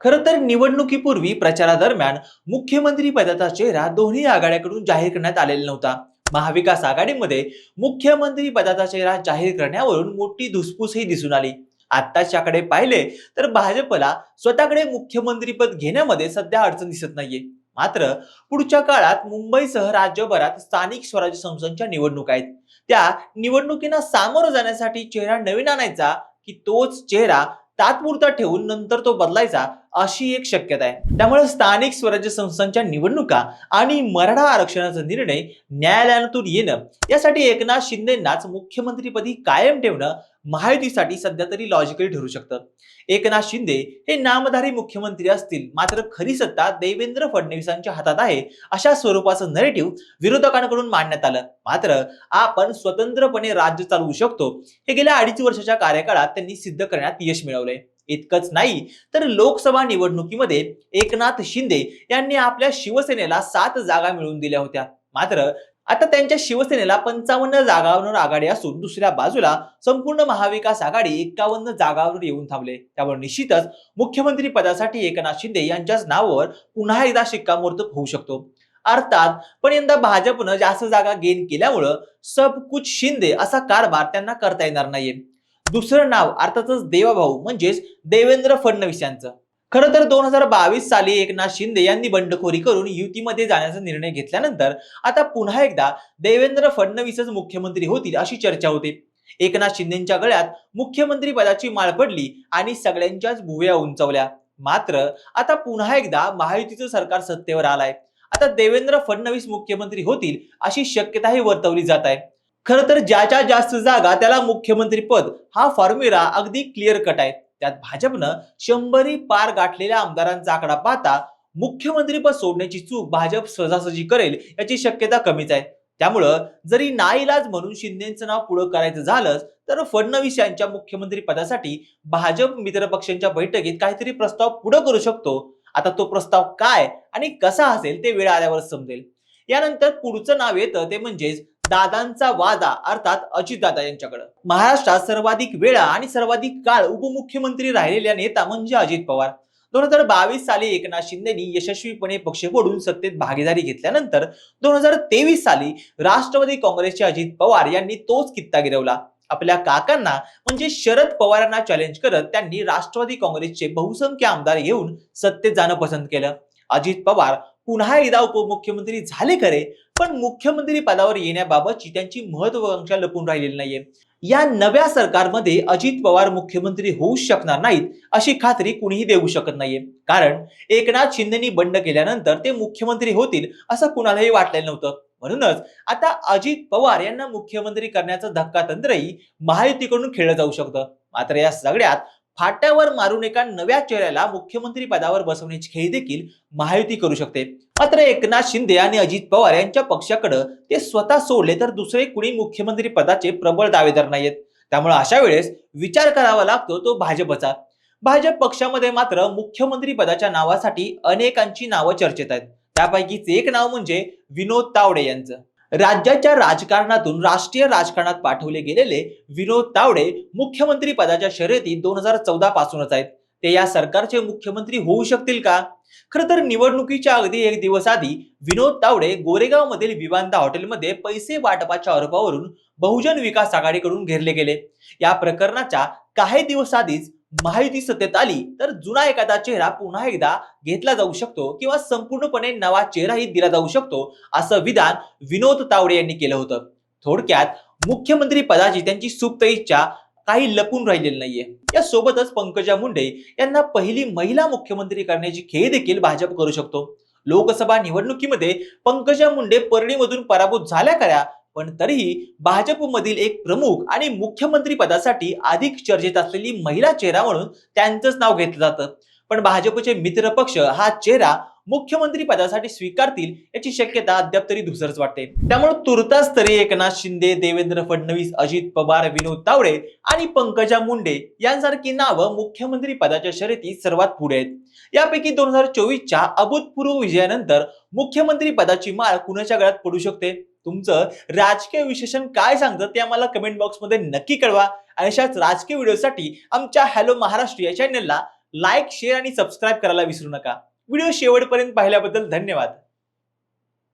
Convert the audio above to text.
खरं तर निवडणुकीपूर्वी प्रचारादरम्यान मुख्यमंत्री पदाचा चेहरा दोन्ही आघाड्याकडून जाहीर करण्यात आलेला नव्हता. महाविकास आघाडीमध्ये मुख्यमंत्री पदाचा चेहरा जाहीर करण्यावरून मोठी धुसफूसही दिसून आली. आत्ताच्याकडे पाहिले तर भाजपला स्वतःकडे मुख्यमंत्रीपद घेण्यामध्ये सध्या अडचण दिसत नाहीये. मात्र पुढच्या काळात मुंबईसह राज्यभरात स्थानिक स्वराज्य संस्थांच्या निवडणुका आहेत. त्या निवडणुकींना सामोरं जाण्यासाठी चेहरा नवीन आणायचा की तोच चेहरा तात्पुरता ठेवून नंतर तो बदलायचा अशी एक शक्यता आहे. त्यामुळे स्थानिक स्वराज्य संस्थांच्या निवडणुका आणि मराठा आरक्षणाचा निर्णय न्यायालयातून येणं यासाठी एकनाथ शिंदेनाच मुख्यमंत्रीपदी कायम ठेवणं महायुतीसाठी सध्या तरी लॉजिकली ठरू शकतं. एकनाथ शिंदे हे नामधारी मुख्यमंत्री असतील मात्र खरी सत्ता देवेंद्र फडणवीसांच्या हातात आहे अशा स्वरूपाचं नरेटिव्ह विरोधकांकडून मांडण्यात आलं. मात्र आपण स्वतंत्रपणे राज्य चालवू शकतो हे गेल्या अडीच वर्षाच्या कार्यकाळात त्यांनी सिद्ध करण्यात यश मिळवलंय. इतकंच नाही तर लोकसभा निवडणुकीमध्ये एकनाथ शिंदे यांनी आपल्या शिवसेनेला सात जागा मिळवून दिल्या होत्या. मात्र आता त्यांच्या शिवसेनेला पंचावन्न जागांवर आघाडी असून दुसऱ्या बाजूला संपूर्ण महाविकास आघाडी एकावन्न जागांवर येऊन थांबले. त्यामुळे निश्चितच मुख्यमंत्री पदासाठी एकनाथ शिंदे यांच्याच नावावर पुन्हा एकदा शिक्कामोर्तब होऊ शकतो. अर्थात पण यंदा भाजपनं जास्त जागा गेन केल्यामुळं सब कुछ शिंदे असा कारभार त्यांना करता येणार नाहीये. दुसरं नाव अर्थातच देवाभाऊ म्हणजेच देवेंद्र फडणवीस यांचं खरं तर दोन हजार बावीस साली एकनाथ शिंदे यांनी बंडखोरी करून युतीमध्ये जाण्याचा निर्णय घेतल्यानंतर आता पुन्हा एकदा देवेंद्र फडणवीसच मुख्यमंत्री होतील अशी चर्चा होते. एकनाथ शिंदेच्या गळ्यात मुख्यमंत्री पदाची माळ पडली आणि सगळ्यांच्याच भुवया उंचावल्या. मात्र आता पुन्हा एकदा महायुतीचं सरकार सत्तेवर आलाय. आता देवेंद्र फडणवीस मुख्यमंत्री होतील अशी शक्यताही वर्तवली जात आहे. खरं तर ज्याच्या जास्त जागा त्याला मुख्यमंत्री पद हा फॉर्म्युला अगदी क्लिअर कट आहे. त्यात भाजपनं शंभरी पार गाठलेल्या आमदारांचा आकडा पाहता मुख्यमंत्रीपद सोडण्याची चूक भाजप सहजासहजी करेल याची शक्यता कमीच आहे. त्यामुळं जरी नाईलाज म्हणून शिंदेचं नाव पुढं करायचं झालंच तर फडणवीस यांच्या मुख्यमंत्री पदासाठी भाजप मित्र पक्षांच्या बैठकीत काहीतरी प्रस्ताव पुढे करू शकतो. आता तो प्रस्ताव काय आणि कसा असेल ते वेळ आल्यावर समजेल. यानंतर पुढचं नाव येतं ते म्हणजेच दादांचा वादा अर्थात अजितदादा यांच्याकडे. महाराष्ट्रात सर्वाधिक वेळा आणि सर्वाधिक काळ उपमुख्यमंत्री राहिलेल्या नेता म्हणजे अजित पवार. दोन हजार बावीस साली एकनाथ शिंदेनी यशस्वीपणे पक्ष फोडून सत्तेत भागीदारी घेतल्यानंतर दोन हजार तेवीस साली राष्ट्रवादी काँग्रेसचे अजित पवार यांनी तोच कित्ता गिरवला. आपल्या काकांना म्हणजे शरद पवारांना चॅलेंज करत त्यांनी राष्ट्रवादी काँग्रेसचे बहुसंख्य आमदार घेऊन सत्तेत जाणं पसंत केलं. अजित पवार पुन्हा एकदा उपमुख्यमंत्री झाले खरे पण मुख्यमंत्री पदावर येण्याबाबतची त्यांची महत्वाकांक्षा लपून राहिलेली नाहीये. या नव्या सरकारमध्ये अजित पवार मुख्यमंत्री होऊ शकणार नाहीत अशी खात्री कुणीही देऊ शकत नाहीये. कारण एकनाथ शिंदेनी बंड केल्यानंतर ते मुख्यमंत्री होतील असं कुणालाही वाटलेलं नव्हतं. म्हणूनच आता अजित पवार यांना मुख्यमंत्री करण्याचं धक्कातंत्रही महायुतीकडून खेळलं जाऊ शकतं. मात्र या सगळ्यात फाट्यावर मारून एका नव्या चेहऱ्याला मुख्यमंत्री पदावर बसवण्याची खेळी देखील महायुती करू शकते. मात्र एकनाथ शिंदे आणि अजित पवार यांच्या पक्षाकडे ते स्वतः सोडले तर दुसरे कुणी मुख्यमंत्री पदाचे प्रबळ दावेदार नाहीत त्यामुळे अशा वेळेस विचार करावा लागतो तो भाजपचा. भाजप पक्षामध्ये मात्र मुख्यमंत्री पदाच्या नावासाठी अनेकांची नावं चर्चेत आहेत. त्यापैकीच एक नाव म्हणजे विनोद तावडे यांचं. राज्याच्या राजकारणातून राष्ट्रीय राजकारणात पाठवले गेलेले विनोद तावडे मुख्यमंत्री पदाच्या शर्यतीत दोन हजार चौदा पासूनच आहेत. ते या सरकारचे मुख्यमंत्री होऊ शकतील का? खरं तर निवडणुकीच्या अगदी एक दिवस आधी विनोद तावडे गोरेगाव मधील विवांदा हॉटेलमध्ये पैसे वाटपाच्या आरोपावरून बहुजन विकास आघाडीकडून घेरले गेले. या प्रकरणाच्या काही दिवस आधीच माहिती सत्तेत आली तर जुना एखादा चेहरा पुन्हा एकदा घेतला जाऊ शकतो किंवा संपूर्णपणे नवा चेहराही दिला जाऊ शकतो असं विधान विनोद तावडे यांनी केलं होतं. थोडक्यात मुख्यमंत्री पदाची त्यांची सुप्त इच्छा काही लपून राहिलेली नाहीये. या सोबतच पंकजा मुंडे यांना पहिली महिला मुख्यमंत्री करण्याची खेळ देखील भाजप करू शकतो. लोकसभा निवडणुकीमध्ये पंकजा मुंडे परळीमधून पराभूत झाल्या खऱ्या पण तरीही भाजपमधील एक प्रमुख आणि मुख्यमंत्री पदासाठी अधिक चर्चेत असलेली महिला चेहरा म्हणून त्यांचंच नाव घेतलं जातं. पण भाजपचे मित्र पक्ष हा चेहरा मुख्यमंत्री पदासाठी स्वीकारतील याची शक्यता अद्याप तरी दुसरंच वाटते. त्यामुळे तुर्तास तरी एकनाथ शिंदे देवेंद्र फडणवीस अजित पवार विनोद तावडे आणि पंकजा मुंडे यांसारखी नावं मुख्यमंत्री पदाच्या शर्यतीत सर्वात पुढे आहेत. यापैकी दोन हजार चोवीसच्या अभूतपूर्व विजयानंतर मुख्यमंत्री पदाची माळ कुणाच्या गळ्यात पडू शकते? तुमचं राजकीय विशेषण काय सांगतं ते आम्हाला कमेंट बॉक्समध्ये नक्की कळवा. आणि अशाच राजकीय व्हिडिओसाठी आमच्या हॅलो महाराष्ट्र या चॅनलला लाईक शेअर आणि सबस्क्राईब करायला विसरू नका. व्हिडिओ शेवटपर्यंत पाहिल्याबद्दल धन्यवाद.